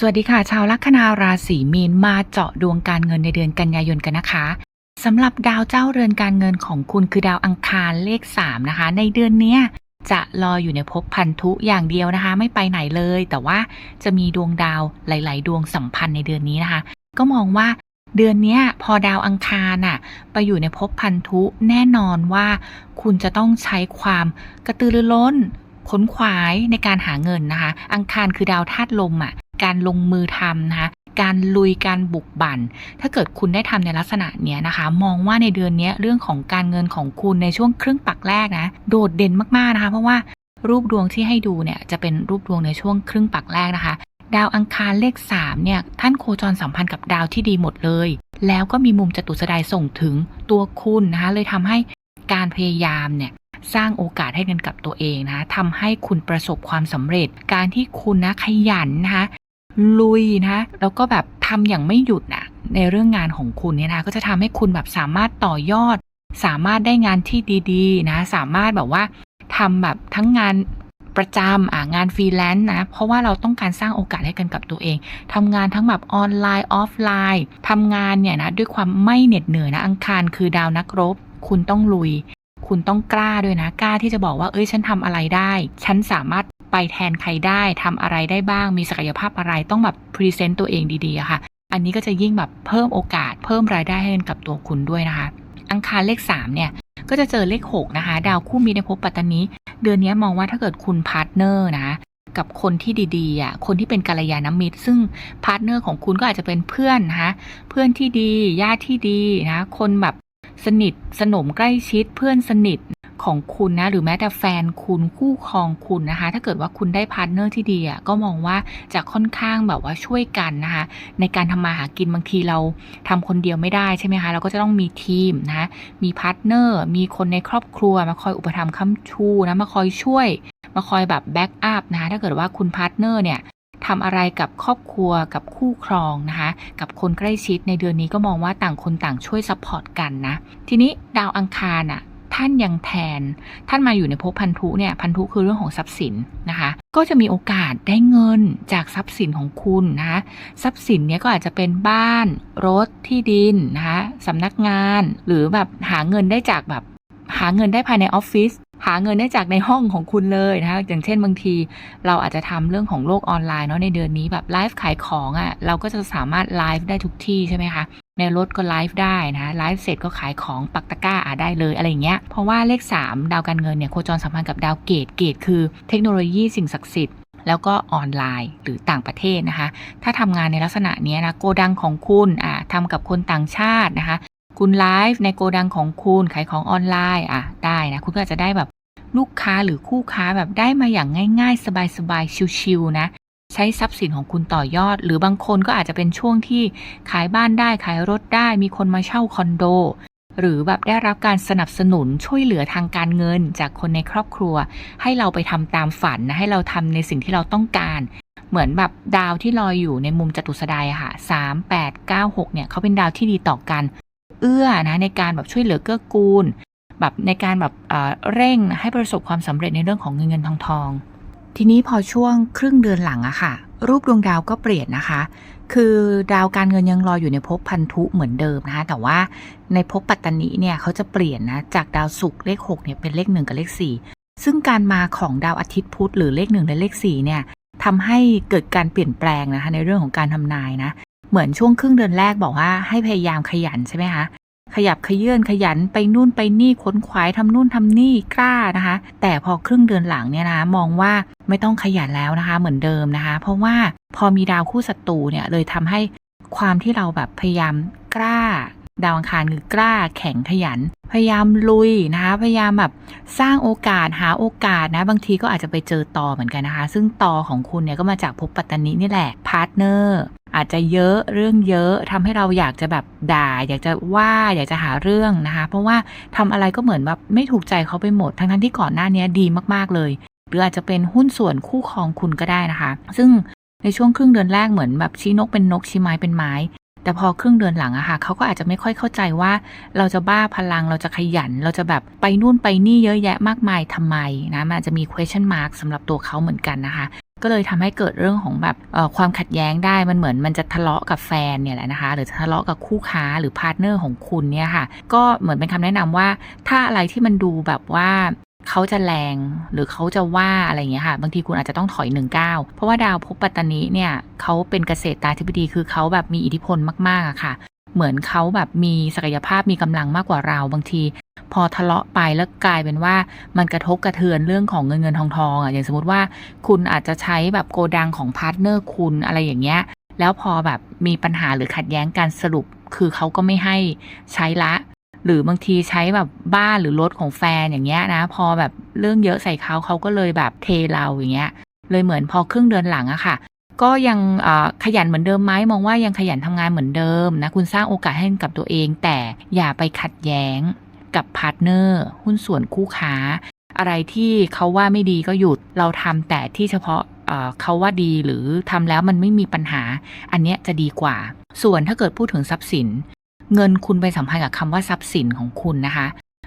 สวัสดีค่ะ ชาวลัคนาราศีมีนมาเจาะดวงการเงินในเดือนกันยายนกันนะคะสำหรับดาวเจ้าเรือนการเงินของคุณคือดาวอังคารเลข 3 นะคะ ในเดือนเนี้ยจะรออยู่ในภพพันธุอย่างเดียวนะคะ ไม่ไปไหนเลย แต่ว่าจะมีดวงดาวหลาย ๆ ดวงสัมพันธ์ในเดือนนี้นะคะ ก็มองว่าเดือนนี้พอดาวอังคารน่ะไปอยู่ในภพพันธุแน่นอนว่า คุณจะต้องใช้ความกระตือรือร้นขนขวายในการหาเงินนะคะ อังคารคือดาวธาตุลมอะ การลงมือทำนะคะการลุยการบุกบั่น ถ้าเกิดคุณได้ทำในลักษณะเนี้ยนะคะ มองว่าในเดือนนี้เรื่องของการเงินของคุณในช่วงครึ่งปักแรกนะ โดดเด่นมากๆนะคะ เพราะว่ารูปดวงที่ให้ดูเนี่ยจะเป็นรูปดวงในช่วงครึ่งปักแรกนะคะ ดาวอังคารเลข3เนี่ยท่านโคจรสัมพันธ์กับดาวที่ดีหมดเลย แล้วก็มีมุมจตุสดายส่งถึงตัวคุณนะคะเลยทำให้การพยายามเนี่ยสร้างโอกาสให้กันกับตัวเองนะะทำให้คุณประสบความสำเร็จ การที่คุณนะขยันนะคะ ลุยนะ แล้วก็แบบทำอย่างไม่หยุดนะในเรื่องงานของคุณเนี่ยนะก็จะทำให้คุณแบบสามารถต่อยอด สามารถได้งานที่ดีๆ นะ สามารถแบบว่าทำแบบทั้งงานประจำอะงานฟรีแลนซ์นะ เพราะว่าเราต้องการสร้างโอกาสให้กันกับตัวเองทำงานทั้งแบบออนไลน์ออฟไลน์ทำงานเนี่ยนะด้วยความไม่เหน็ดเหนื่อยนะอังคารคือดาวนักรบ คุณต้องลุย คุณต้องกล้าด้วยนะ กล้าที่จะบอกว่าเอ้ยฉันทำอะไรได้ ฉันสามารถ ไปแทนใครได้ทำอะไรได้บ้าง มีศักยภาพอะไรต้องแบบพรีเซนต์ตัวเองดีๆค่ะ อันนี้ก็จะยิ่งแบบเพิ่มโอกาส เพิ่มรายได้ให้กับตัวคุณด้วยนะคะ อังคารเลข 3 เนี่ย ก็จะเจอเลข 6 นะคะ ดาวคู่มีในภพปัตตานีเดือนนี้มองว่าถ้าเกิดคุณพาร์ทเนอร์นะกับคนที่ดีๆอะ คนที่เป็นกัลยาณมิตร ซึ่งพาร์ทเนอร์ของคุณก็อาจจะเป็นเพื่อนนะคะเพื่อนที่ดี ญาติที่ดีนะ คนแบบสนิทสนมใกล้ชิด เพื่อนสนิท ของคุณนะหรือแม้แต่แฟนคุณคู่ครองคุณนะคะ ถ้าเกิดว่าคุณได้พาร์ทเนอร์ที่ดีอะก็มองว่าจะค่อนข้างแบบว่าช่วยกันนะคะ ในการทำมาหากินบางทีเราทำคนเดียวไม่ได้ใช่ไหมคะเราก็จะต้องมีทีมนะคะมีพาร์ทเนอร์มีคนในครอบครัวมาคอยอุปถัมภ์ค้ำชูนะมาคอยช่วย มาคอยแบบแบ็กอัพนะคะถ้าเกิดว่าคุณพาร์ทเนอร์เนี่ยทำอะไรกับครอบครัวกับคู่ครองนะคะ กับคนใกล้ชิดในเดือนนี้ก็มองว่าต่างคนต่างช่วยซัพพอร์ตกันนะ ทีนี้ดาวอังคารอะ ท่านยังแทน ท่านมาอยู่ในภพพันธุเนี่ยพันธุคือเรื่องของทรัพย์สินนะคะ ก็จะมีโอกาสได้เงินจากทรัพย์สินของคุณนะคะทรัพย์สินเนี้ยก็อาจจะเป็นบ้าน รถที่ดินนะคะสำนักงานหรือแบบหาเงินได้จากแบบหาเงินได้ภายในออฟฟิศหาเงินได้จากในห้องของคุณเลยนะคะอย่างเช่นบางที เราอาจจะทำเรื่องของโลกออนไลน์เนาะในเดือนนี้แบบไลฟ์ขายของอะ่ะเราก็จะสามารถไลฟ์ได้ทุกที่ใช่ไหมคะ ในรถก็ไลฟ์ได้นะไลฟ์เสร็จก็ขายของปักตะกร้าอะได้เลยอะไรอย่างเงี้ยเพราะว่าเลข 3 ดาวการเงินเนี่ยโคจรสัมพันธ์กับดาวเกตเกตคือเทคโนโลยีสิ่งศักดิ์สิทธิ์แล้วก็ออนไลน์หรือต่างประเทศนะคะ ถ้าทำงานในลักษณะนี้นะโกดังของคุณอะทำกับคนต่างชาตินะคะ คุณไลฟ์ในโกดังของคุณขายของออนไลน์อะได้นะ คุณก็จจะได้แบบลูกค้าหรือคู่ค้าแบบได้มาอย่างง่าย ๆ สบายๆชิวๆนะ ใช้ทรัพย์สินของคุณต่อยอด หรือบางคนก็อาจจะเป็นช่วงที่ขายบ้านได้ขายรถได้ มีคนมาเช่าคอนโด หรือแบบได้รับการสนับสนุนช่วยเหลือทางการเงิน จากคนในครอบครัว ให้เราไปทำตามฝันนะให้เราทำในสิ่งที่เราต้องการ เหมือนแบบดาวที่ลอยอยู่ในมุมจตุสดายอะค่ะสามแปดเก้าหกเนี่ยเขาเป็นดาวที่ดีต่อกัน เอื้อนะในการแบบช่วยเหลือเกื้อกูล แบบในการแบบเอ่อเร่งให้ประสบความสำเร็จในเรื่องของเงินเงินทองทอง ทีนี้พอช่วงครึ่งเดือนหลังอะค่ะ รูปดวงดาวก็เปลี่ยนนะคะ คือดาวการเงินยังรออยู่ในภพพันธุเหมือนเดิมนะคะ แต่ว่าในภพปัตตานีเนี่ยเขาจะเปลี่ยนนะ จากดาวศุกร์เลข6เนี่ยเป็นเลข 1 กับเลข 4 ซึ่งการมาของดาวอาทิตย์พุธหรือเลข 1 และเลข 4 เนี่ยทำให้เกิดการเปลี่ยนแปลงนะคะในเรื่องของการทำนายนะ เหมือนช่วงครึ่งเดือนแรกบอกว่าให้พยายามขยันใช่ไหมคะ ขยับขยื่นขยันไปนู่นไปนี่ค้นขวายทำนู่นทำนี่กล้านะคะ แต่พอครึ่งเดือนหลังเนี่ยนะมองว่าไม่ต้องขยันแล้วนะคะ เหมือนเดิมนะคะ เพราะว่าพอมีดาวคู่ศัตรูเนี่ยเลยทำให้ความที่เราแบบพยายามกล้า ดาวอังคารคือกล้าแข็งขยัน พยายามลุยนะคะพยายามแบบสร้างโอกาสหาโอกาสนะ บางทีก็อาจจะไปเจอต่อเหมือนกันนะคะ ซึ่งต่อของคุณเนี่ยก็มาจากภพปัตตานีนี่แหละพาร์ทเนอร์อาจจะเยอะเรื่องเยอะทำให้เราอยากจะแบบด่า อยากจะว่าอยากจะหาเรื่องนะคะ เพราะว่าทำอะไรก็เหมือนแบบไม่ถูกใจเขาไปหมด ทั้งๆที่ก่อนหน้านี้ดีมากๆเลย หรืออาจจะเป็นหุ้นส่วนคู่ครองคุณก็ได้นะคะ ซึ่งในช่วงครึ่งเดือนแรกเหมือนแบบชี้นกเป็นนกชี้ไม้เป็นไม้ แต่พอครึ่งเดือนหลังอะค่ะเขาก็อาจจะไม่ค่อยเข้าใจว่า เราจะบ้าพลังเราจะขยัน เราจะแบบไปนู่นไปนี่เยอะแยะมากมายทำไมนะมันอาจจะมี question mark สำหรับตัวเขาเหมือนกันนะคะก็เลยทำให้เกิดเรื่องของแบบความขัดแย้งได้มันเหมือนมันจะทะเลาะกับแฟนเนี่ยแหละนะคะ หรือทะเลาะกับคู่ค้าหรือพาร์ทเนอร์ของคุณเนี่ยค่ะ ก็เหมือนเป็นคำแนะนำว่า ถ้าอะไรที่มันดูแบบว่า เขาจะแรงหรือเขาจะว่าอะไรอย่างเงี้ยค่ะ บางทีคุณอาจจะต้องถอยหนึ่งก้าวเพราะว่าดาวภพปัตตานีเนี่ยเขาเป็นเกษตรตาธิบดีคือเขาแบบมีอิทธิพลมากๆอะค่ะ เหมือนเขาแบบมีศักยภาพมีกำลังมากกว่าเราบางที พอทะเลาะไปแล้วกลายเป็นว่ามันกระทบกระเทือนเรื่องของเงินเงินทองทองอะอย่างสมมติว่า คุณอาจจะใช้แบบโกดังของพาร์ทเนอร์คุณอะไรอย่างเงี้ยแล้วพอแบบมีปัญหาหรือขัดแย้งการสรุปคือเขาก็ไม่ให้ใช้ละ หรือบางทีใช้แบบบ้านหรือรถของแฟนอย่างเงี้ยนะ พอแบบเรื่องเยอะใส่เขาเขาก็เลยแบบเทเราอย่างเงี้ย เลยเหมือนพอครึ่งเดือนหลังอะค่ะ ก็ยังขยันเหมือนเดิมไหมมองว่ายังขยันทำงานเหมือนเดิมนะคุณสร้างโอกาสให้กับตัวเอง แต่อย่าไปขัดแย้งกับพาร์ทเนอร์หุ้นส่วนคู่ค้า อะไรที่เขาว่าไม่ดีก็หยุดเราทำแต่ที่เฉพาะเอ่อเขาว่าดีหรือทำแล้วมันไม่มีปัญหา อันเนี้ยจะดีกว่า ส่วนถ้าเกิดพูดถึงทรัพย์สิน เงินคุณไปสัมพันธ์กับคำว่าทรัพย์สินของคุณนะคะ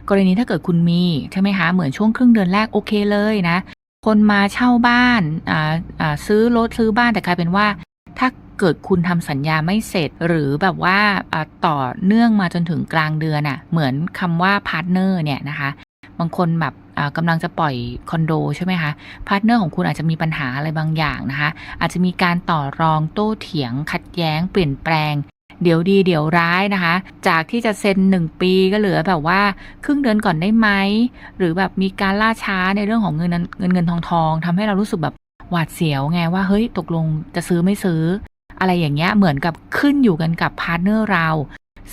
กรณีถ้าเกิดคุณมีใช่ไหมคะเหมือนช่วงครึ่งเดือนแรกโอเคเลยนะ คนมาเช่าบ้านอ่าอ่าซื้อรถซื้อบ้านแต่กลายเป็นว่า ถ้าเกิดคุณทำสัญญาไม่เสร็จหรือแบบว่าต่อเนื่องมาจนถึงกลางเดือนอะ่ะ เหมือนคำว่าพาร์ทเนอร์เนี่ยนะคะ บางคนแบบอ่ากำลังจะปล่อยคอนโดใช่ไหมคะพาร์ทเนอร์ของคุณอาจจะมีปัญหาอะไรบางอย่างนะคะ อาจจะมีการต่อรองโต้เถียง ขัดแย้ง เปลี่ยนแปลง เดี๋ยวดีเดี๋ยวร้ายนะคะ จากที่จะเซ็นหนึ่งปีก็เหลือแบบว่าครึ่งเดือนก่อนได้ไหม หรือแบบมีการล่าช้าในเรื่องของเงินเงินเงินทองทองทำให้เรารู้สึกแบบหวาดเสียวไงว่าเฮ้ยตกลงจะซื้อไม่ซื้อ อะไรอย่างเงี้ยเหมือนกับขึ้นอยู่กันกับพาร์ทเนอร์เรา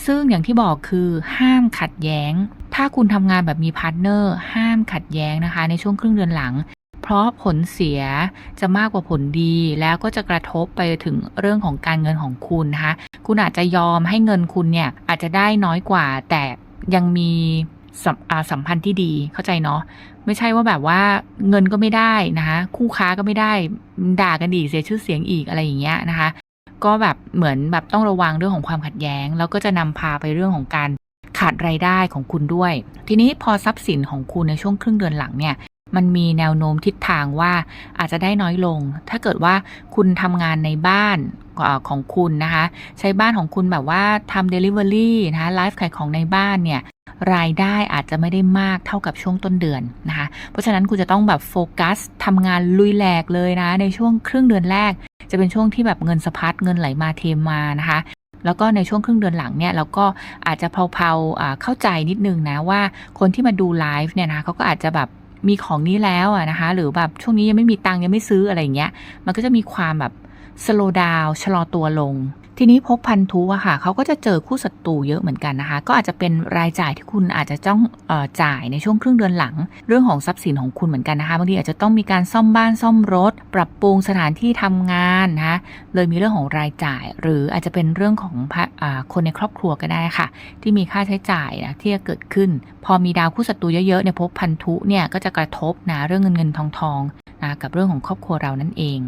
ซึ่งอย่างที่บอกคือห้ามขัดแย้ง ถ้าคุณทำงานแบบมีพาร์ทเนอร์ห้ามขัดแย้งนะคะ ในช่วงครึ่งเดือนหลัง เพราะผลเสียจะมากกว่าผลดีแล้วก็จะกระทบไปถึงเรื่องของการเงินของคุณนะคะคุณอาจจะยอมให้เงินคุณเนี่ยอาจจะได้น้อยกว่า แต่ยังมีสัมอ่าสัมพันธ์ที่ดีเข้าใจเนาะไม่ใช่ว่าแบบว่าเงินก็ไม่ได้นะคะคู่ค้าก็ไม่ได้ด่ากันอีกเสียชื่อเสียงอีกอะไรอย่างเงี้ยนะคะ ก็แบบเหมือนแบบต้องระวังเรื่องของความขัดแย้ง แล้วก็จะนำพาไปเรื่องของการขาดรายได้ของคุณด้วย ทีนี้พอทรัพย์สินของคุณในช่วงครึ่งเดือนหลังเนี่ย มันมีแนวโน้มทิศทางว่าอาจจะได้น้อยลง ถ้าเกิดว่าคุณทำงานในบ้านของคุณนะคะ ใช้บ้านของคุณแบบว่าทำ Delivery นะคะไลฟ์ขายของในบ้านเนี่ยรายได้อาจจะไม่ได้มากเท่ากับช่วงต้นเดือนนะคะ เพราะฉะนั้นคุณจะต้องแบบโฟกัสทำงานลุยแหลกเลยนะ ในช่วงครึ่งเดือนแรก จะเป็นช่วงที่แบบเงินสะพัดเงินไหลมาเทมานะคะ แล้วก็ในช่วงครึ่งเดือนหลังเนี่ยเราก็อาจจะเพาๆอ่าเข้าใจนิดนึงนะว่าคนที่มาดูไลฟ์เนี่ยนะคะเขาก็อาจจะแบบ มีของนี้แล้วอะนะคะ หรือแบบช่วงนี้ยังไม่มีตังยังไม่ซื้ออะไรอย่างเงี้ย มันก็จะมีความแบบสโลดาวชะลอตัวลง ทีนี้พบพันธุอะค่ะเขาก็จะเจอคู่ศัตรูเยอะเหมือนกันนะคะ ก็อาจจะเป็นรายจ่ายที่คุณอาจจะต้องออจ่ายในช่วงครึ่งเดือนหลัง เรื่องของทรัพย์สินของคุณเหมือนกันนะคะบางทีอาจจะต้องมีการซ่อมบ้านซ่อมรถ ปรับปรุงสถานที่ทำงานนะคะเลยมีเรื่องของรายจ่าย หรืออาจจะเป็นเรื่องของอคนในครอบครัวก็ได้ค่ะ ที่มีค่าใช้จ่ายนะที่จะเกิดขึ้น พอมีดาวคู่ศัตรูเยอะๆเนี่ยพบพันธุเนี่ยก็จะกระทบนะเรื่องเงินเงินทองทองนะกับเรื่องของครอบครัวเรานั่นเอง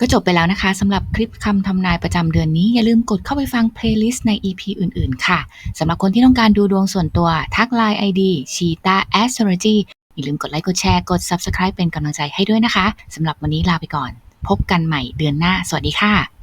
ก็จบไปแล้วนะคะสำหรับคลิปคำทำนายประจำเดือนนี้ อย่าลืมกดเข้าไปฟังเพลย์ลิสต์ใน EP อื่นๆ ค่ะสำหรับคนที่ต้องการดูดวงส่วนตัวทักไลน์ ID c h e e t a Astrology อย่าลืมกดไลค์กดแชร์กด Subscribe เป็นกำลังใจให้ด้วยนะคะสำหรับวันนี้ลาไปก่อน พบกันใหม่เดือนหน้า สวัสดีค่ะ